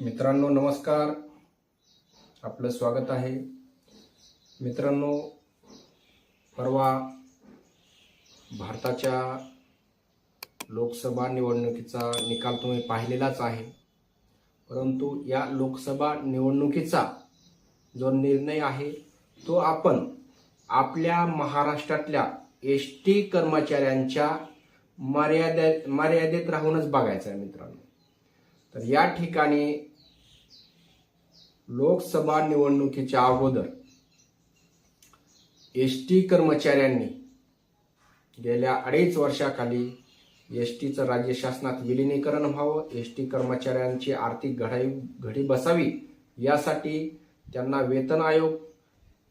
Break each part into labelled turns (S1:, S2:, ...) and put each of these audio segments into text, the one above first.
S1: मित्रांनो नमस्कार. आपलं स्वागत आहे. मित्रांनो परवा भारताच्या लोकसभा निवडणुकीचा निकाल तुम्ही पाहिलेलाच आहे. परंतु या लोकसभा निवडणुकीचा जो निर्णय आहे तो आपण आपल्या महाराष्ट्रातल्या एस टी कर्मचाऱ्यांच्या मर्यादेत मर्यादेत राहूनच बघायचा आहे मित्रांनो. तर या ठिकाणी लोकसभा निवडणुकीच्या अगोदर एस टी कर्मचाऱ्यांनी गेल्या अडीच वर्षाखाली एस टीचं राज्य शासनात विलिनीकरण व्हावं एस टी कर्मचाऱ्यांची आर्थिक घडाई घडी बसावी यासाठी त्यांना वेतन आयोग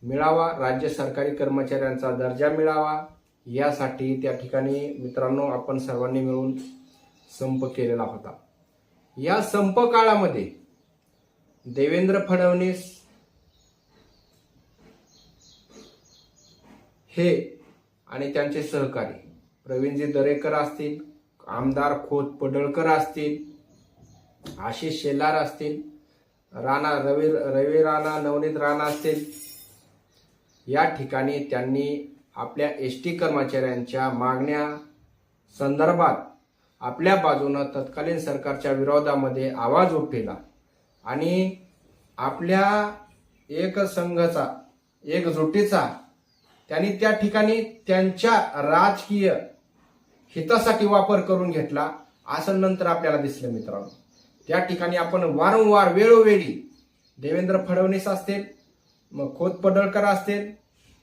S1: मिळावा राज्य सरकारी कर्मचाऱ्यांचा दर्जा मिळावा यासाठी त्या ठिकाणी मित्रांनो आपण सर्वांनी मिळून संप केलेला होता. या संप काळामध्ये देवेंद्र फडणवीस हे आणि त्यांचे सहकारी. प्रवीणजी दरेकर असतील आमदार खोत पडळकर असतील आशिष शेलार असतील राणा रवी रवी राणा नवनीत राणा असतील. या ठिकाणी त्यांनी आपल्या एस टी कर्मचाऱ्यांच्या मागण्या संदर्भात आपल्या बाजूनं तत्कालीन सरकारच्या विरोधामध्ये आवाज उठविला. आणि आपल्या एक संघाचा एकजुटीचा त्यांनी त्या ठिकाणी त्यांच्या राजकीय हितासाठी वापर करून घेतला असं नंतर आपल्याला दिसलं मित्रांनो. त्या ठिकाणी आपण वारंवार वेळोवेळी देवेंद्र फडणवीस असतील मग खोत पडळकर असतील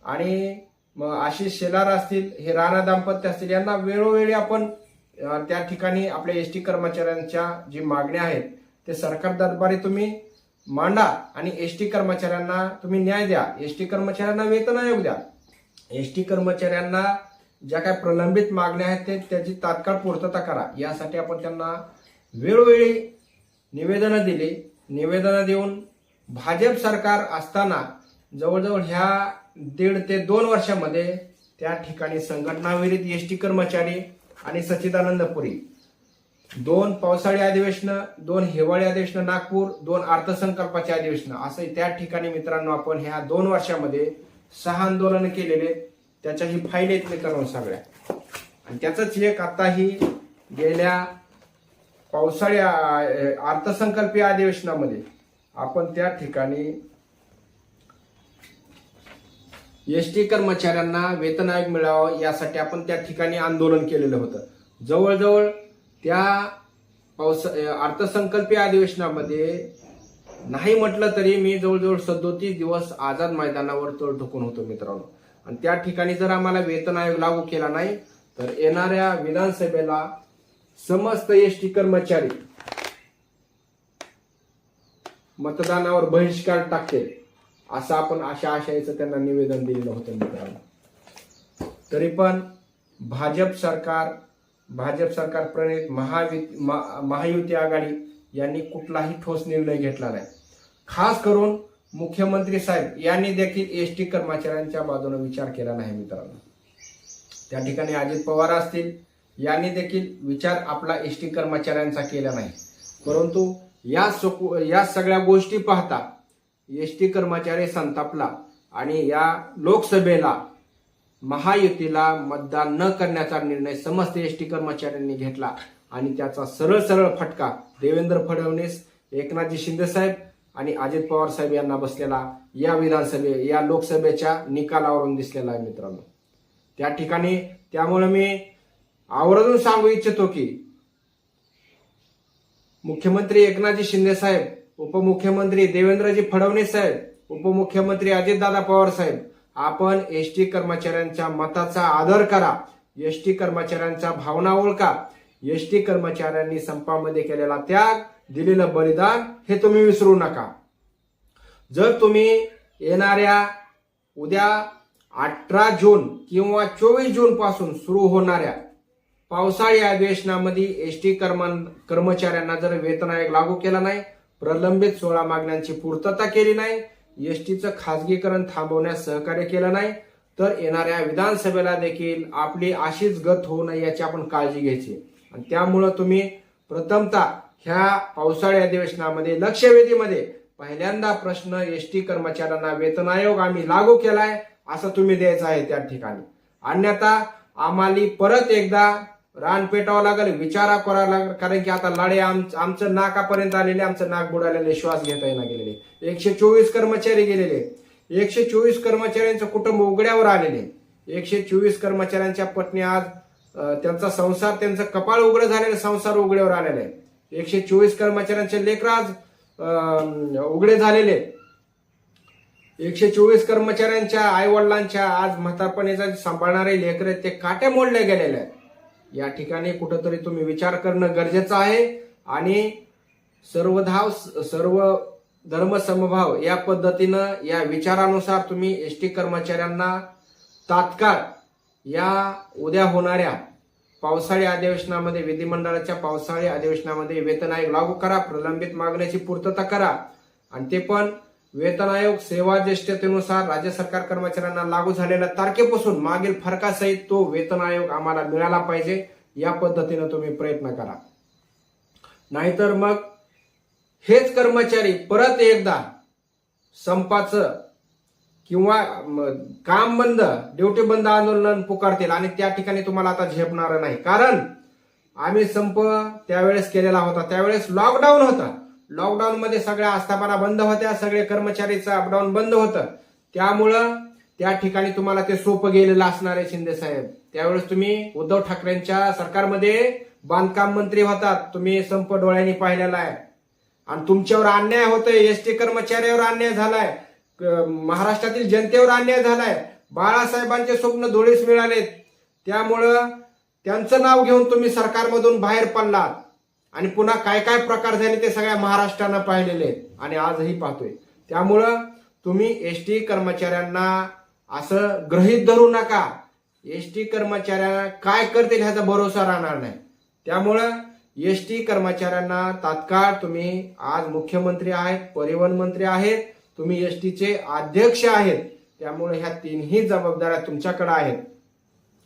S1: आणि मग आशिष शेलार असतील हे राणा दाम्पत्य असतील यांना वेळोवेळी आपण त्या ठिकाणी आपल्या एस टी कर्मचाऱ्यांच्या जी मागण्या आहेत ते सरकार दरबारी तुम्ही मांडा आणि एस टी कर्मचाऱ्यांना तुम्ही न्याय द्या. एस टी कर्मचाऱ्यांना वेतन आयोग द्या. एस टी कर्मचाऱ्यांना ज्या काय प्रलंबित मागण्या आहेत ते त्याची तात्काळ पूर्तता करा. यासाठी आपण त्यांना वेळोवेळी निवेदनं दिली. निवेदनं देऊन भाजप सरकार असताना जवळजवळ ह्या दीड ते दोन वर्षामध्ये त्या ठिकाणी संघटनाविरित एस टी कर्मचारी आणि सच्चिदानंद पुरी दोन पावसाळी अधिवेशनं दोन हिवाळी अधिवेशनं नागपूर दोन अर्थसंकल्पाचे अधिवेशन. असं त्या ठिकाणी मित्रांनो आपण ह्या दोन वर्षामध्ये सहा आंदोलन केलेले त्याच्या ही फाईल आहेत मित्रांनो सगळ्या. आणि त्याच एक आताही गेल्या पावसाळी अर्थसंकल्पीय अधिवेशनामध्ये आपण त्या ठिकाणी एस टी कर्मचाऱ्यांना वेतन आयोग मिळावं यासाठी आपण त्या ठिकाणी आंदोलन केलेलं होतं. जवळजवळ त्या पावस अर्थसंकल्पीय अधिवेशनामध्ये नाही म्हटलं तरी मी जवळजवळ सदोतीस दिवस आझाद मैदानावर तळ ठोकून होतो मित्रांनो. आणि त्या ठिकाणी जर आम्हाला वेतन आयोग लागू केला नाही तर येणाऱ्या विधानसभेला समस्त एस टी कर्मचारी मतदानावर बहिष्कार टाकतील असं आपण अशा आशयाचं त्यांना निवेदन दिलेलं होतं मित्रांनो. तरी पण भाजप सरकार भाजप सरकार प्रणित महावि महा- महायुती आघाडी यांनी कुठलाही ठोस निर्णय घेतला नाही. खास करून मुख्यमंत्री साहेब यांनी देखील एस टी कर्मचाऱ्यांच्या बाजूने विचार केला नाही मित्रांनो. त्या ठिकाणी अजित पवार असतील यांनी देखील विचार आपला एस टी कर्मचाऱ्यांचा केला नाही. परंतु या सगु- या सगळ्या गोष्टी पाहता एस टी कर्मचारी संतापला आणि या लोकसभेला महायुतीला मतदान न करण्याचा निर्णय समस्त एस टी कर्मचाऱ्यांनी घेतला आणि त्याचा सरळ सरळ फटका देवेंद्र फडणवीस एकनाथजी शिंदे साहेब आणि अजित पवार साहेब यांना बसलेला या विधानसभे या लोकसभेच्या निकालावरून दिसलेला आहे मित्रांनो. त्या ठिकाणी त्यामुळे मी आवर्जून सांगू इच्छितो की मुख्यमंत्री एकनाथजी शिंदे साहेब उपमुख्यमंत्री देवेंद्रजी फडणवीस साहेब उपमुख्यमंत्री अजितदादा पवार साहेब आपण एस टी कर्मचाऱ्यांच्या मताचा आदर करा. एस टी कर्मचाऱ्यांच्या भावना ओळखा. एस टी कर्मचाऱ्यांनी संपामध्ये केलेला त्याग दिलेलं बलिदान हे तुम्ही विसरू नका. जर तुम्ही येणाऱ्या उद्या अठरा जून किंवा चोवीस जून पासून सुरू होणाऱ्या पावसाळी अधिवेशनामध्ये एस टी कर्मचाऱ्यांना जर वेतन आयोग लागू केला नाही प्रलंबित सोळा मागण्यांची पूर्तता केली नाही एस टीचं खासगीकरण थांबवण्यास सहकार्य केलं नाही तर येणाऱ्या विधानसभेला देखील आपली अशीच गत होऊ नये याची आपण काळजी घ्यायची. आणि त्यामुळं तुम्ही प्रथमतः ह्या पावसाळी अधिवेशनामध्ये लक्षवेधीमध्ये पहिल्यांदा प्रश्न एस टी कर्मचाऱ्यांना वेतन आयोग आम्ही लागू केलाय असं तुम्ही द्यायचं आहे त्या ठिकाणी. अन्यथा आम्हाला परत एकदा रान पेटावं लागेल विचारा करावा लागेल कारण की आता लाडे आम आमचं नाकापर्यंत आलेले आमचं नाक बुडालेले श्वास घेता येणार गेलेले. एकशे चोवीस कर्मचारी गेलेले. एकशे चोवीस कर्मचाऱ्यांचं कुटुंब उघड्यावर आलेले. एकशे चोवीस कर्मचाऱ्यांच्या पत्नी आज त्यांचा संसार त्यांचं कपाळ उघडं झालेलं संसार उघड्यावर आलेला आहे. एकशे चोवीस कर्मचाऱ्यांचे लेकर आज उघडे झालेले. एकशे चोवीस कर्मचाऱ्यांच्या आईवडिलांच्या आज म्हातारपणीचा सांभाळणारे लेकर ते काटे मोडले गेलेले आहेत. या ठिकाणी कुठंतरी तुम्ही विचार करणं गरजेचं आहे आणि सर्वधाव सर्व धर्म समभाव या पद्धतीनं या विचारानुसार तुम्ही एस टी कर्मचाऱ्यांना तात्काळ या उद्या होणाऱ्या पावसाळी अधिवेशनामध्ये विधिमंडळाच्या पावसाळी अधिवेशनामध्ये वेतन आयोग लागू करा प्रलंबित मागण्याची पूर्तता करा आणि ते पण वेतन आयोग सेवा ज्येष्ठतेनुसार राज्य सरकार कर्मचाऱ्यांना लागू झालेल्या तारखेपासून मागील फरकासहित तो वेतन आयोग आम्हाला मिळाला पाहिजे. या पद्धतीनं तुम्ही प्रयत्न करा. नाहीतर मग हेच कर्मचारी परत एकदा संपाचं किंवा काम बंद ड्युटी बंद आंदोलन पुकारतील आणि त्या ठिकाणी तुम्हाला आता झेपणार नाही. कारण आम्ही संप त्यावेळेस केलेला होता. त्यावेळेस लॉकडाऊन होता. लॉकडाऊन मध्ये सगळ्या आस्थापना बंद होत्या सगळे कर्मचारीचं अपडाऊन बंद होतं. त्यामुळं त्या ठिकाणी तुम्हाला ते सोपं गेलेलं असणार आहे शिंदे साहेब. त्यावेळेस तुम्ही उद्धव ठाकरेंच्या सरकारमध्ये बांधकाम मंत्री होतात. तुम्ही संप डोळ्यांनी पाहिलेला आहे. आणि तुमच्यावर अन्याय होतोय. एस टी कर्मचाऱ्यावर अन्याय झालाय. महाराष्ट्रातील जनतेवर अन्याय झालाय. बाळासाहेबांचे स्वप्न धुळीस मिळालेत. त्यामुळं त्यांचं नाव घेऊन तुम्ही सरकारमधून बाहेर पडलात. आणि पुन्हा काय काय प्रकार झाले ते सगळ्या महाराष्ट्रानं पाहिलेले आहेत आणि आजही पाहतोय. त्यामुळं तुम्ही एस टी कर्मचाऱ्यांना असं गृहीत धरू नका. एस टी कर्मचाऱ्यांना काय करतील ह्याचा भरोसा राहणार नाही. त्यामुळं एस टी कर्मचाऱ्यांना तात्काळ तुम्ही आज मुख्यमंत्री आहेत परिवहन मंत्री आहेत तुम्ही एस टीचे अध्यक्ष आहेत. त्यामुळे ह्या तीनही जबाबदाऱ्या तुमच्याकडे आहेत.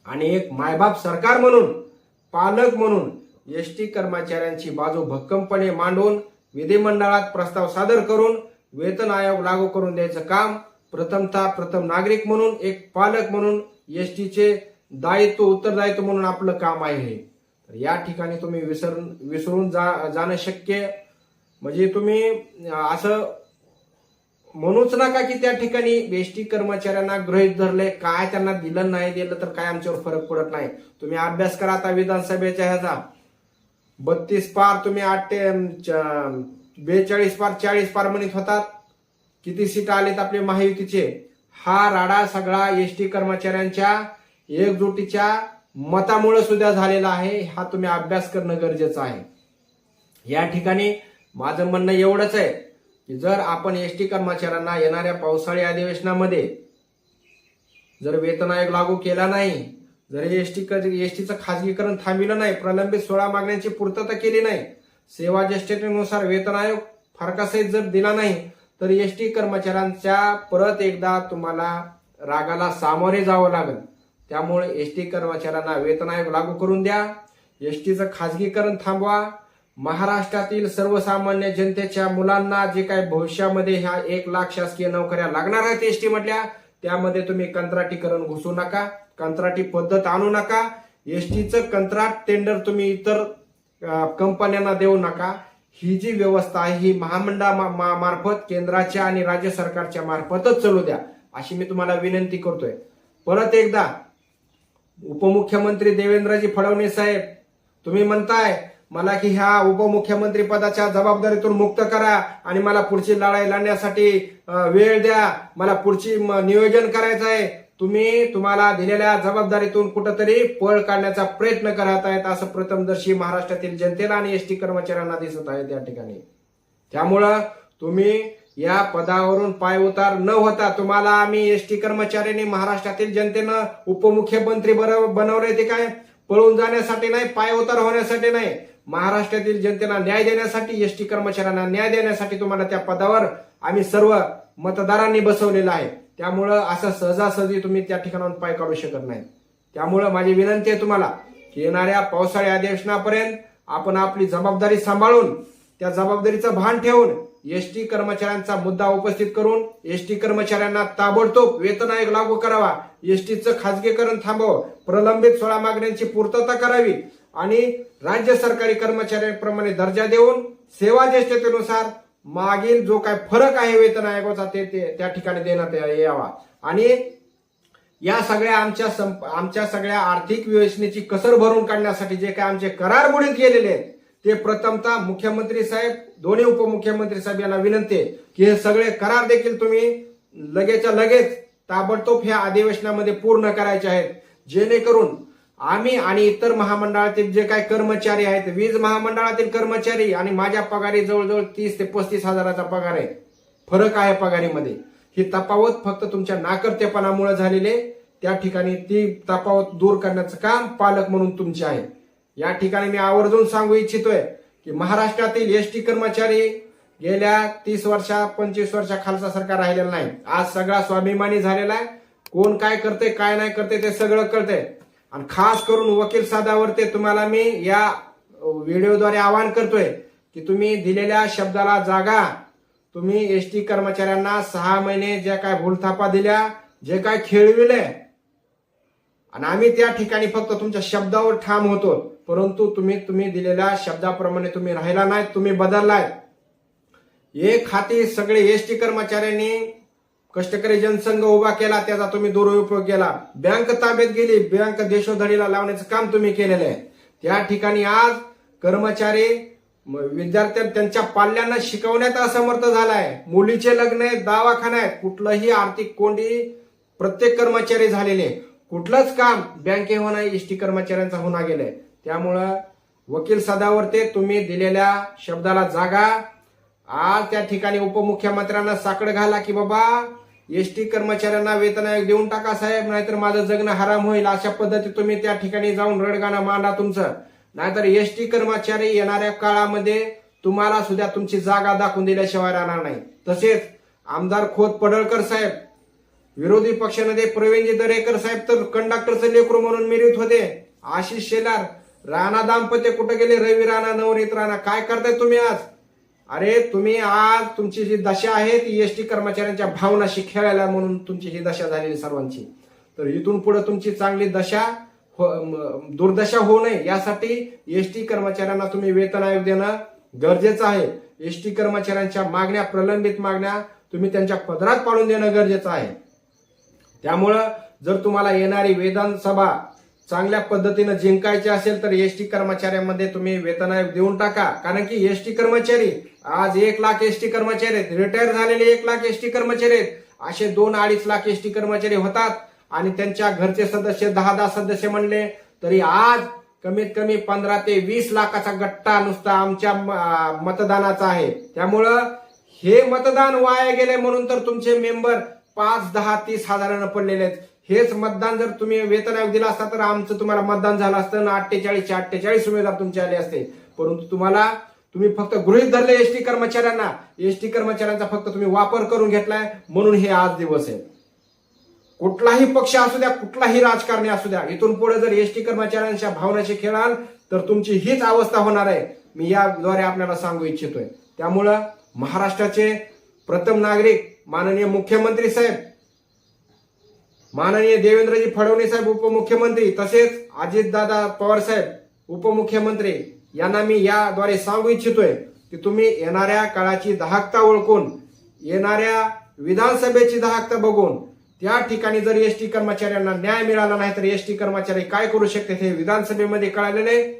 S1: आणि एक मायबाप सरकार म्हणून पालक म्हणून एस टी कर्मचाऱ्यांची बाजू भक्कमपणे मांडून विधिमंडळात प्रस्ताव सादर करून वेतन आयोग लागू करून द्यायचं काम प्रथमतः प्रथम नागरिक म्हणून एक पालक म्हणून एस टीचे दायित्व उत्तरदायित्व म्हणून आपलं काम आहे हे. तर या ठिकाणी तुम्ही विसरून विसरून जा जाणं शक्य. म्हणजे तुम्ही असं म्हणूच नका की त्या ठिकाणी एस टी कर्मचाऱ्यांना गृहीत धरले. काय त्यांना दिलं नाही दिलं तर काय आमच्यावर फरक पडत नाही. तुम्ही अभ्यास करा आता विधानसभेच्या ह्याचा. बत्तीस पार तुम्ही आठ ते बेचाळीस पार चाळीस पार म्हणत होतात. किती सीट आलेत आपले महायुतीचे? हा राडा सगळा एस टी कर्मचाऱ्यांच्या एकजुटीच्या मतामुळे सुद्धा झालेला आहे. हा तुम्ही अभ्यास करणं गरजेचं आहे. या ठिकाणी माझं म्हणणं एवढंच आहे की जर आपण एस टी कर्मचाऱ्यांना येणाऱ्या पावसाळी अधिवेशनामध्ये जर वेतन आयोग लागू केला नाही जर एस टी एस टीचं खाजगीकरण थांबविलं नाही प्रलंबित सोळा मागण्यांची पूर्तता केली नाही सेवा ज्येष्ठतेनुसार वेतन आयोग फरकासहित जर दिला नाही तर एस टी कर्मचाऱ्यांच्या परत एकदा तुम्हाला रागाला सामोरे जावं लागेल. त्यामुळे एस टी कर्मचाऱ्यांना वेतन आयोग लागू करून द्या. एस टीचं खाजगीकरण थांबवा. महाराष्ट्रातील सर्वसामान्य जनतेच्या मुलांना जे काय भविष्यामध्ये ह्या एक लाख शासकीय नोकऱ्या लागणार आहेत एस टी म्हटल्या त्यामध्ये तुम्ही कंत्राटीकरण घुसू नका कंत्राटी पद्धत आणू नका एसटीचं कंत्राट टेंडर तुम्ही इतर कंपन्यांना देऊ नका. ही जी व्यवस्था आहे ही महामंडळा मा- मार्फत केंद्राच्या आणि राज्य सरकारच्या मार्फतच चालू द्या अशी मी तुम्हाला विनंती करतोय. परत एकदा उपमुख्यमंत्री देवेंद्रजी फडणवीस साहेब तुम्ही म्हणताय मला की ह्या उपमुख्यमंत्री पदाच्या जबाबदारीतून मुक्त करा आणि मला पुढची लढाई लढण्यासाठी वेळ द्या. मला पुढची म, नियोजन करायचं आहे. तुम्ही तुम्हाला दिलेल्या जबाबदारीतून कुठंतरी पळ काढण्याचा प्रयत्न करत आहेत असं प्रथमदर्शी महाराष्ट्रातील जनतेला आणि एस टी कर्मचाऱ्यांना दिसत आहे त्या ठिकाणी. त्यामुळं तुम्ही या पदावरून पाय उतार न होता तुम्हाला आम्ही एस टी कर्मचाऱ्यांनी महाराष्ट्रातील जनतेनं उपमुख्यमंत्री बरो- बनवले ते काय? पळून जाण्यासाठी नाही पाय उतार होण्यासाठी नाही. महाराष्ट्रातील जनतेला न्याय देण्यासाठी एसटी कर्मचाऱ्यांना न्याय देण्यासाठी तुम्हाला त्या पदावर आम्ही सर्व मतदारांनी बसवलेलं आहे. त्यामुळं असं सहजासहजी तुम्ही त्या ठिकाणाहून पाय काढू शकत नाही. त्यामुळं माझी विनंती आहे तुम्हाला की येणाऱ्या पावसाळी अधिवेशनापर्यंत आपण आपली जबाबदारी सांभाळून त्या जबाबदारीचं भान ठेवून एसटी कर्मचाऱ्यांचा मुद्दा उपस्थित करून एसटी कर्मचाऱ्यांना ताबडतोब वेतन आयोग लागू करावा एसटीचं खाजगीकरण थांबवं प्रलंबित सोळा मागण्यांची पूर्तता करावी आणि राज्य सरकारी कर्मचाऱ्यांप्रमाणे दर्जा देऊन सेवा ज्येष्ठतेनुसार मागील जो काय फरक आहे वेतन आयोगाचा ते ते त्या ठिकाणी देण्यात यावा. आणि या सगळ्या आमच्या आमच्या सगळ्या आर्थिक योजनेची कसर भरून काढण्यासाठी जे काय आमचे करार बुडीत गेलेले आहेत ते प्रथमतः मुख्यमंत्री साहेब दोन्ही उपमुख्यमंत्री साहेब यांना विनंती आहे की हे सगळे करार देखील तुम्ही लगेच्या लगेच ताबडतोब ह्या अधिवेशनामध्ये पूर्ण करायचे आहेत जेणेकरून आम्ही आणि इतर महामंडळातील जे काही कर्मचारी आहेत वीज महामंडळातील कर्मचारी आणि माझ्या पगारी जवळजवळ तीस ते पस्तीस हजाराचा पगार आहे. फरक आहे पगारीमध्ये. ही तफावत फक्त तुमच्या नाकर्तेपणामुळे झालेले त्या ठिकाणी ती तफावत दूर करण्याचं काम पालक म्हणून तुमचे आहे. या ठिकाणी मी आवर्जून सांगू इच्छितोय की महाराष्ट्रातील एस टी कर्मचारी गेल्या तीस वर्षा पंचवीस वर्षा खालचा सरकार राहिलेला नाही. आज सगळा स्वाभिमानी झालेला आहे. कोण काय करते काय नाही करते ते सगळं कळतंय. आणि खास करून वकील सादावरती तुम्हाला मी या व्हिडिओद्वारे आवाहन करतोय की तुम्ही दिलेल्या शब्दाला जागा. तुम्ही एस टी कर्मचाऱ्यांना सहा महिने ज्या काय भूलथापा दिल्या जे काय खेळविले आणि आम्ही त्या ठिकाणी फक्त तुमच्या शब्दावर ठाम होतो. परंतु तुम्ही तुम्ही दिलेल्या शब्दाप्रमाणे तुम्ही राहिला नाही तुम्ही बदललाय. एक खाते सगळे एस टी कर्मचाऱ्यांनी कष्टकरी जनसंघ उभा केला त्याचा तुम्ही दुरुपयोग केला. बँक ताब्यात गेली बँक देशोधडीला लावण्याचं काम तुम्ही केलेलं आहे. त्या ठिकाणी आज कर्मचारी विद्यार्थ्यां विद्यार्थ्या त्यांच्या पाल्यांना शिकवण्यात असमर्थ झालाय. मुलीचे लग्न आहे दवाखाना आहे कुठलंही आर्थिक कोंडी प्रत्येक कर्मचारी झालेले कुठलंच काम बँके होणार एस टी कर्मचाऱ्यांचा होणार गेलंय. त्यामुळं वकील सदावर्ते तुम्ही दिलेल्या शब्दाला जागा. आज त्या ठिकाणी उपमुख्यमंत्र्यांना साकड घाला की बाबा एस टी कर्मचाऱ्यांना वेतन आयोग देऊन टाका साहेब. नाहीतर माझं जगणं हराम होईल. अशा पद्धती तुम्ही त्या ठिकाणी जाऊन रडगाणं मांडा तुमचं. नाहीतर एस टी कर्मचारी येणाऱ्या काळामध्ये तुम्हाला सुद्धा तुमची जागा दाखवून दिल्याशिवाय राहणार नाही. तसेच आमदार खोत पडळकर साहेब विरोधी पक्षामध्ये प्रवीणजी दरेकर साहेब तर कंडक्टरचं लेकरू म्हणून मिळत होते. आशिष शेलार राणा दाम्पत्य कुठे गेले? रवी राणा नवनीत राणा. काय करताय तुम्ही आज? अरे तुम्ही आज तुमची जी दशा आहे ती एस टी कर्मचाऱ्यांच्या भावनाशी खेळायला म्हणून तुमची ही दशा झालेली सर्वांची. तर इथून पुढे तुमची चांगली दशा हो- दुर्दशा होऊ नये यासाठी एस टी कर्मचाऱ्यांना तुम्ही वेतन आयोग देणं गरजेचं आहे. एस टी कर्मचाऱ्यांच्या मागण्या प्रलंबित मागण्या तुम्ही त्यांच्या पदरात पाडून देणं गरजेचं आहे. त्यामुळं जर तुम्हाला येणारी विधानसभा चांगल्या पद्धतीनं जिंकायचे असेल तर एस टी कर्मचाऱ्यांमध्ये तुम्ही वेतन आयोग देऊन टाका. कारण की एसटी कर्मचारी आज एक लाख एस टी कर्मचारी आहेत रिटायर झालेले एक लाख एस टी कर्मचारी आहेत. असे दोन अडीच लाख एस टी कर्मचारी होतात आणि त्यांच्या घरचे सदस्य दहा दहा सदस्य म्हणले तरी आज कमीत कमी पंधरा ते वीस लाखाचा गट्टा नुसता आमच्या मतदानाचा आहे. त्यामुळं हे मतदान वाया गेले म्हणून तर तुमचे मेंबर पाच दहा तीस हजारानं पडलेले आहेत. हेच मतदान जर तुम्ही वेतन आयोग दिला असता तर आमचं तुम्हाला मतदान झालं असतं. ना अठ्ठेचाळीसशे अठ्ठेचाळीस उमेदवार तुमचे आले असते. परंतु तुम्हाला तुम्ही फक्त गृहित धरले एसटी कर्मचाऱ्यांना. एसटी कर्मचाऱ्यांचा फक्त तुम्ही वापर करून घेतलाय. म्हणून हे आज दिवस आहे. कुठलाही पक्ष असू द्या कुठलाही राजकारणी असू द्या इथून पुढे जर एसटी कर्मचाऱ्यांच्या भावनाशी खेळाल तर तुमची हीच अवस्था होणार आहे. मी याद्वारे आपल्याला सांगू इच्छितोय. त्यामुळं महाराष्ट्राचे प्रथम नागरिक माननीय मुख्यमंत्री साहेब माननीय देवेंद्रजी फडणवीस साहेब उपमुख्यमंत्री तसेच अजितदादा पवार साहेब उपमुख्यमंत्री यांना मी याद्वारे सांगू इच्छितोय की तुम्ही येणाऱ्या काळाची दाहकता ओळखून येणाऱ्या विधानसभेची दाहकता बघून त्या ठिकाणी जर एसटी कर्मचाऱ्यांना न्याय मिळाला नाही तर एसटी कर्मचारी काय करू शकते हे विधानसभेमध्ये कळालेले आहे.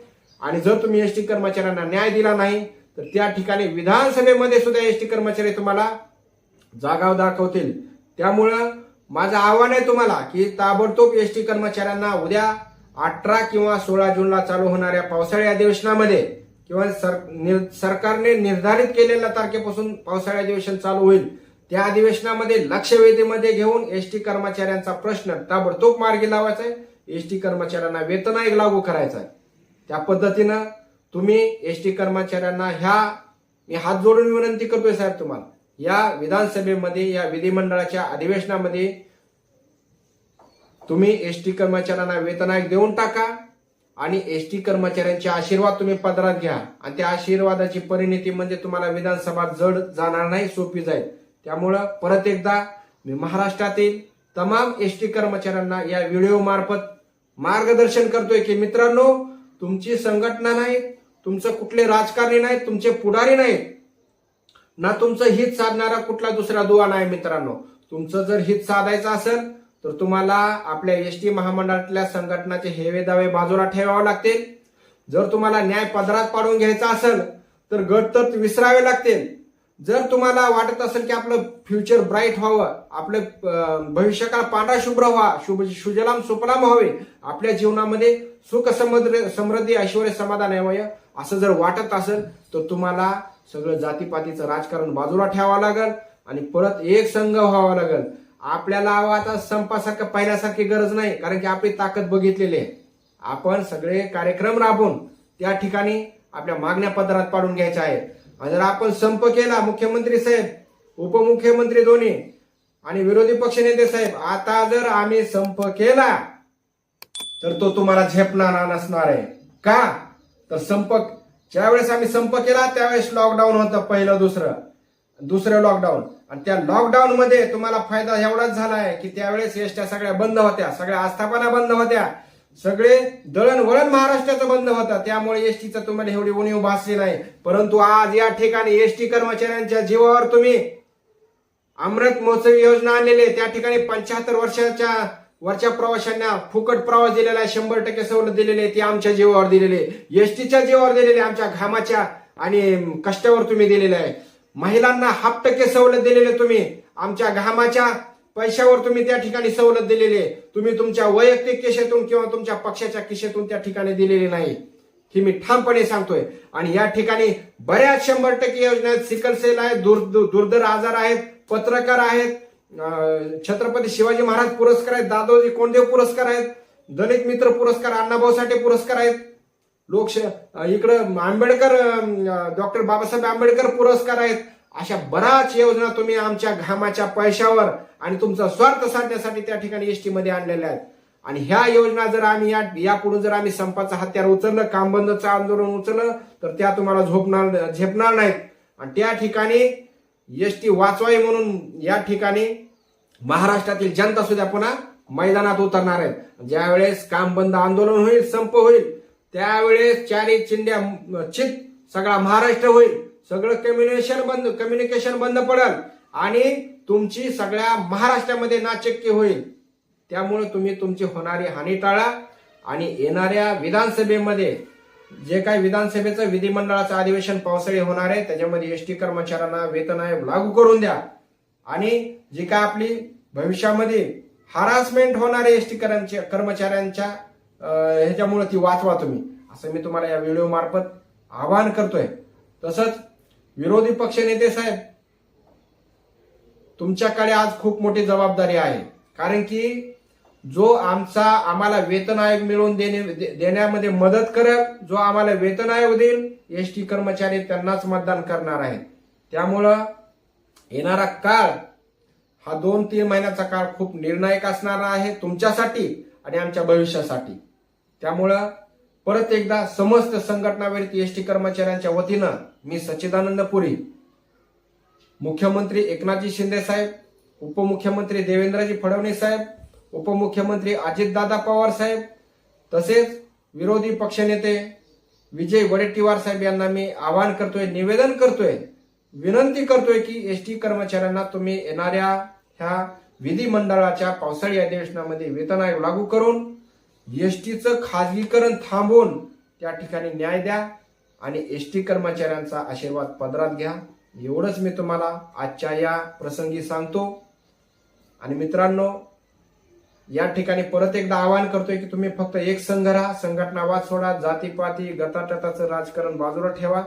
S1: आणि जर तुम्ही एसटी कर्मचाऱ्यांना न्याय दिला नाही तर त्या ठिकाणी विधानसभेमध्ये सुद्धा एसटी कर्मचारी तुम्हाला जागाव दाखवतील त्यामुळं माझं आव्हान आहे तुम्हाला की ताबडतोब एस टी कर्मचाऱ्यांना उद्या अठरा किंवा सोळा जूनला चालू होणाऱ्या पावसाळी अधिवेशनामध्ये किंवा सर, निर- सरकारने निर्धारित केलेल्या तारखेपासून पावसाळी अधिवेशन चालू होईल. त्या अधिवेशनामध्ये लक्षवेधीमध्ये घेऊन एस टी कर्मचाऱ्यांचा प्रश्न ताबडतोब मार्गी लावायचा आहे. एस टी कर्मचाऱ्यांना वेतन आयोग लागू करायचा आहे. त्या पद्धतीनं तुम्ही एस टी कर्मचाऱ्यांना ह्या मी हात जोडून विनंती करतोय साहेब तुम्हाला. या विधानसभेमध्ये या विधिमंडळाच्या अधिवेशनामध्ये तुम्ही एस टी कर्मचाऱ्यांना वेतन आयोग देऊन टाका आणि एस टी कर्मचाऱ्यांचे आशीर्वाद तुम्ही पदरात घ्या. आणि त्या आशीर्वादाची परिणिती म्हणजे तुम्हाला विधानसभा जड जाणार नाही सोपी जाईल. त्यामुळं परत एकदा मी महाराष्ट्रातील तमाम एस टी कर्मचाऱ्यांना या व्हिडिओ मार्फत मार्गदर्शन करतोय की मित्रांनो तुमची संघटना नाही तुमचं कुठले राजकारणी नाहीत तुमचे पुढारी नाहीत ना तुमचं हित साधणारा कुठला दुसरा दुवा नाही मित्रांनो. तुमचं जर हित साधायचं असेल तर तुम्हाला आपल्या एस टी महामंडळातल्या संघटनाचे हेवे दावे बाजूला ठेवावे लागतील. जर तुम्हाला न्याय पदरात पाडून घ्यायचा असेल तर गट तर विसरावे लागतील. जर तुम्हाला वाटत असेल की आपलं फ्युचर ब्राईट व्हावं आपलं भविष्यकाळ पांढरा शुभ्र व्हा शुभ सुजलाम सुपलाम व्हावे आपल्या जीवनामध्ये सुख समृद्ध समृद्धी ऐश्वर समाधान यावं असं जर वाटत असेल तर तुम्हाला सगळं जातीपातीचं राजकारण बाजूला ठेवावं लागेल आणि परत एक संघ व्हावा लागेल. आपल्याला आता संपासारखं पाहिल्यासारखी गरज नाही कारण की आपली ताकद बघितलेली आहे. आपण सगळे कार्यक्रम राबवून त्या ठिकाणी आपल्या मागण्या पदरात पाडून घ्यायच्या आहेत. आणि जर आपण संप केला मुख्यमंत्री साहेब उपमुख्यमंत्री दोन्ही आणि विरोधी पक्षनेते साहेब आता जर आम्ही संप केला तर तो तुम्हाला झेपणारा नसणार आहे. का? तर संप ज्यावेळेस आम्ही संप केला त्यावेळेस लॉकडाऊन होतं पहिलं दुसरं. दुसरं लॉकडाऊन आणि त्या लॉकडाऊन मध्ये तुम्हाला फायदा एवढाच झाला आहे की त्यावेळेस एसट्या सगळ्या बंद होत्या. सगळ्या आस्थापना बंद होत्या. सगळे दळणवळण महाराष्ट्राचं बंद होतं. त्यामुळे एसटीचं तुम्हाला एवढी उणीव भासली नाही. परंतु आज या ठिकाणी एसटी कर्मचाऱ्यांच्या जीवावर तुम्ही अमृत महोत्सवी योजना आणलेली त्या ठिकाणी पंच्याहत्तर वर्षाच्या वरच्या प्रवाशांना फुकट प्रवास दिलेला आहे शंभर टक्के सवलत दिलेली आहे ती आमच्या जीवावर दिलेली आहे. एसटीच्या जीवावर दिलेली आहे आमच्या घामाच्या आणि कष्टावर तुम्ही दिलेले आहे. महिलांना हाफ टक्के सवलत दिलेली आहे तुम्ही. आमच्या घामाच्या पैशावर तुम्ही त्या ठिकाणी सवलत दिलेली आहे. तुम्ही तुमच्या वैयक्तिक किशेतून किंवा तुमच्या पक्षाच्या किशेतून त्या ठिकाणी दिलेली नाही. ही मी ठामपणे सांगतोय. आणि या ठिकाणी बऱ्याच शंभर टक्के योजना आहेत सिकल सेल आहेत दूर दुर्धर आजार आहेत पत्रकार आहेत छत्रपती शिवाजी महाराज पुरस्कार आहेत दादोजी कोंडदेव पुरस्कार आहेत दलित मित्र पुरस्कार अण्णाभाऊ साठे पुरस्कार आहेत. लोकश इकडं आंबेडकर डॉक्टर बाबासाहेब आंबेडकर पुरस्कार आहेत. अशा बऱ्याच योजना तुम्ही आमच्या घामाच्या पैशावर आणि तुमचा स्वार्थ साधण्यासाठी त्या ठिकाणी एसटी मध्ये आणलेल्या आहेत. आणि ह्या योजना जर आम्ही या यापुढे जर आम्ही संपाचं हत्यार उचललं कामबंदचं आंदोलन उचललं तर त्या तुम्हाला झोपणार झेपणार नाहीत. आणि त्या ठिकाणी एसटी वाचवाई म्हणून या ठिकाणी महाराष्ट्रातील जनता सुद्धा पुन्हा मैदानात उतरणार आहेत. ज्यावेळेस काम बंद आंदोलन होईल संप होईल त्यावेळेस चारी चिंड्या चित सगळा महाराष्ट्र होईल. सगळं कम्युनिकेशन बंद कम्युनिकेशन बंद पडल आणि तुमची सगळ्या महाराष्ट्रामध्ये नाचक्य होईल. त्यामुळे तुम्ही तुमची होणारी हानी टाळा आणि येणाऱ्या विधानसभेमध्ये जे काही विधानसभेचं विधिमंडळाचं अधिवेशन पावसाळी होणार आहे त्याच्यामध्ये एसटी कर्मचाऱ्यांना वेतन आयोग लागू करून द्या. आणि जी काय आपली भविष्यामध्ये हरासमेंट होणार आहे एसटी कर्मचाऱ्यांच्या ह्याच्यामुळे ती वाचवा तुम्ही. असं मी तुम्हाला या व्हिडिओ मार्फत आवाहन करतोय. तसंच विरोधी पक्ष नेते साहेब तुमच्याकडे आज खूप मोठी जबाबदारी आहे. कारण की जो आमचा आम्हाला वेतन आयोग मिळवून देणे दे- देण्यामध्ये मदत करेल जो आम्हाला वेतन आयोग देईल एस टी कर्मचारी त्यांनाच मतदान करणार आहेत. त्यामुळं येणारा काळ हा दोन तीन महिन्याचा काळ खूप निर्णायक असणारा आहे तुमच्यासाठी आणि आमच्या भविष्यासाठी. त्यामुळं परत एकदा समस्त संघटनावरती एस टी कर्मचाऱ्यांच्या वतीनं मी सच्चिदानंद पुरी मुख्यमंत्री एकनाथजी शिंदे साहेब उपमुख्यमंत्री देवेंद्रजी फडणवीस साहेब उपमुख्यमंत्री अजितदादा पवार साहेब तसेच विरोधी पक्षनेते विजय वडेट्टीवार साहेब यांना मी आवाहन करतोय निवेदन करतोय विनंती करतोय की एस टी कर्मचाऱ्यांना तुम्ही येणाऱ्या ह्या विधिमंडळाच्या पावसाळी अधिवेशनामध्ये वेतन आयोग लागू करून एस टीचं खाजगीकरण थांबवून त्या ठिकाणी न्याय द्या आणि एस टी कर्मचाऱ्यांचा आशीर्वाद पदरात घ्या. एवढंच मी तुम्हाला आजच्या या प्रसंगी सांगतो. आणि मित्रांनो या ठिकाणी परत एकदा आवाहन करतोय की तुम्ही फक्त एक संघ राहा संघटनावाद सोडा जातीपाती गटाटटाचं राजकारण बाजूला ठेवा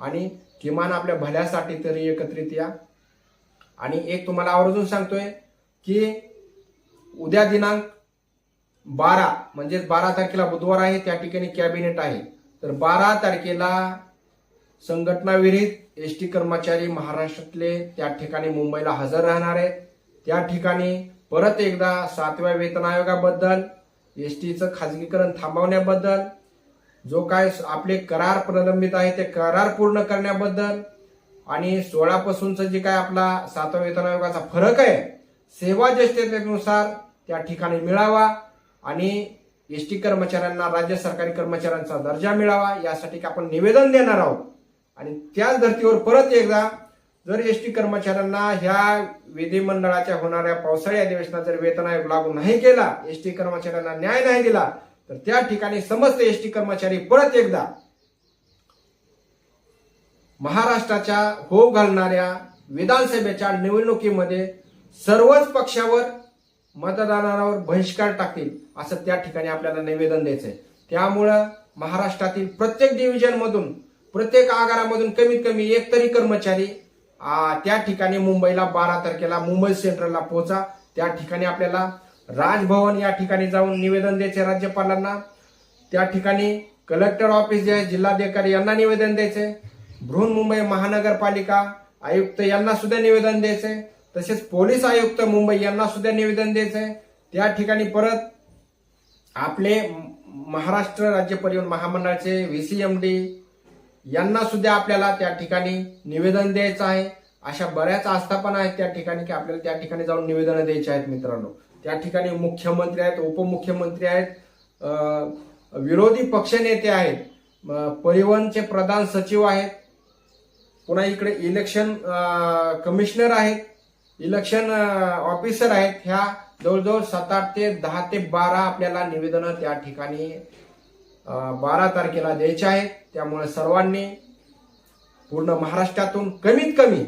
S1: आणि किमान आपल्या भल्यासाठी तरी एकत्रित या. आणि एक तुम्हाला आवर्जून सांगतोय की उद्या दिनांक बारा म्हणजेच बारा तारखेला बुधवार आहे त्या ठिकाणी कॅबिनेट आहे. तर बारा तारखेला संघटनाविरहित एस टी कर्मचारी महाराष्ट्रातले त्या ठिकाणी मुंबईला हजर राहणार आहेत. त्या ठिकाणी परत एकदा सातव्या वेतन आयोगाबद्दल एस टीचं खाजगीकरण थांबवण्याबद्दल जो काय आपले करार प्रलंबित आहे ते करार पूर्ण करण्याबद्दल आणि सोळापासूनचं जे काय आपला सातव्या वेतन आयोगाचा फरक आहे सेवा ज्येष्ठतेनुसार त्या ठिकाणी मिळावा आणि एस टी कर्मचाऱ्यांना राज्य सरकारी कर्मचाऱ्यांचा दर्जा मिळावा यासाठी आपण निवेदन देणार आहोत. आणि त्याच धर्तीवर परत एकदा जर एस टी कर्मचाऱ्यांना ह्या विधिमंडळाच्या होणाऱ्या पावसाळी अधिवेशनात जर वेतन आयोग लागू नाही केला एस टी कर्मचाऱ्यांना न्याय नाही दिला तर त्या ठिकाणी समस्त एस टी कर्मचारी परत एकदा महाराष्ट्राच्या हो घालणाऱ्या विधानसभेच्या निवडणुकीमध्ये सर्वच पक्षावर मतदानावर बहिष्कार टाकतील असं त्या ठिकाणी आपल्याला निवेदन द्यायचंय. त्यामुळं महाराष्ट्रातील प्रत्येक डिव्हिजन मधून प्रत्येक आगारामधून कमीत कमी एक तरी कर्मचारी त्या ठिकाणी मुंबईला बारा तारखेला मुंबई सेंट्रलला पोहोचा. त्या ठिकाणी आपल्याला राजभवन या ठिकाणी जाऊन निवेदन द्यायचे राज्यपालांना. त्या ठिकाणी कलेक्टर ऑफिस जे आहे जिल्हाधिकारी यांना निवेदन द्यायचे बृहन्मुंबई महानगरपालिका आयुक्त यांना सुद्धा निवेदन द्यायचे तसेच पोलीस आयुक्त मुंबई यांना सुद्धा निवेदन द्यायचे त्या ठिकाणी परत आपले महाराष्ट्र राज्य परिवहन महामंडळाचे व्हीसीएमडी यांना सुद्धा आपल्याला त्या ठिकाणी निवेदन द्यायचं आहे. अशा बऱ्याच आस्थापना आहेत त्या ठिकाणी की आपल्याला त्या ठिकाणी जाऊन निवेदनं द्यायची आहेत मित्रांनो. त्या ठिकाणी मुख्यमंत्री आहेत उपमुख्यमंत्री आहेत विरोधी पक्षनेते आहेत परिवहनचे प्रधान सचिव आहेत. पुन्हा इकडे इलेक्शन कमिशनर आहेत इलेक्शन ऑफिसर आहेत. ह्या जवळजवळ सात आठ ते दहा ते बारा आपल्याला निवेदनं त्या ठिकाणी बारा तारखेला द्यायचे आहे. त्यामुळे सर्वांनी पूर्ण महाराष्ट्रातून कमीत कमी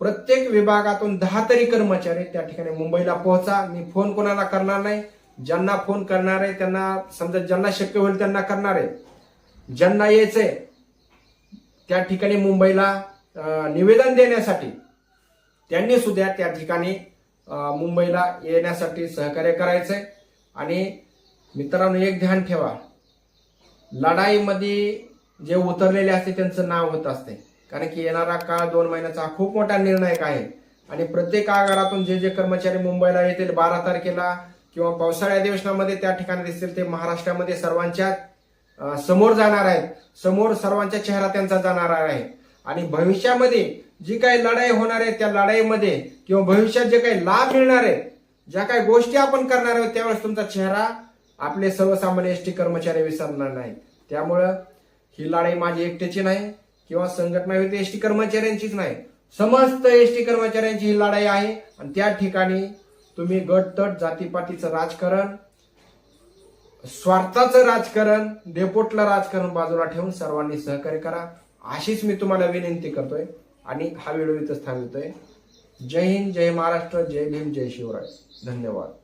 S1: प्रत्येक विभागातून दहा तरी कर्मचारी त्या ठिकाणी मुंबईला पोहोचा. मी फोन कोणाला करणार नाही. ज्यांना फोन करणार आहे त्यांना समजा ज्यांना शक्य होईल त्यांना करणार आहे. ज्यांना यायचंय त्या ठिकाणी मुंबईला निवेदन देण्यासाठी त्यांनी सुद्धा त्या ठिकाणी मुंबईला येण्यासाठी सहकार्य करायचंय. आणि मित्रांनो एक ध्यान ठेवा. लढाईमध्ये जे उतरलेले असते त्यांचं नाव होत असते. कारण की येणारा काळ दोन महिन्याचा खूप मोठा निर्णायक आहे. आणि प्रत्येक आगारातून जे जे कर्मचारी मुंबईला येतील बारा तारखेला किंवा पावसाळी अधिवेशनामध्ये त्या ठिकाणी दिसतील ते महाराष्ट्रामध्ये सर्वांच्या समोर जाणार आहेत. समोर सर्वांच्या चेहरा त्यांचा जाणार आहे. आणि भविष्यामध्ये जी काही लढाई होणार आहे त्या लढाईमध्ये किंवा भविष्यात जे काही लाभ मिळणार आहे ज्या काही गोष्टी आपण करणार आहोत त्यावेळेस तुमचा चेहरा आपले सर्वसामान्य एस टी कर्मचारी विसरणार नाही त्यामुळं ही लढाई माझी एकट्याची नाही किंवा संघटना एस टी कर्मचाऱ्यांचीच नाही. समस्त एस टी कर्मचाऱ्यांची ही लढाई आहे आणि त्या ठिकाणी तुम्ही गटतट जातीपातीचं राजकारण स्वार्थाचं राजकारण डेपोटलं राजकारण बाजूला ठेवून सर्वांनी सहकार्य करा. अशीच मी तुम्हाला विनंती करतोय आणि हा व्हिडिओ इथंच थांबवतोय. जय हिंद जय महाराष्ट्र जय भीम जय शिवराय. धन्यवाद.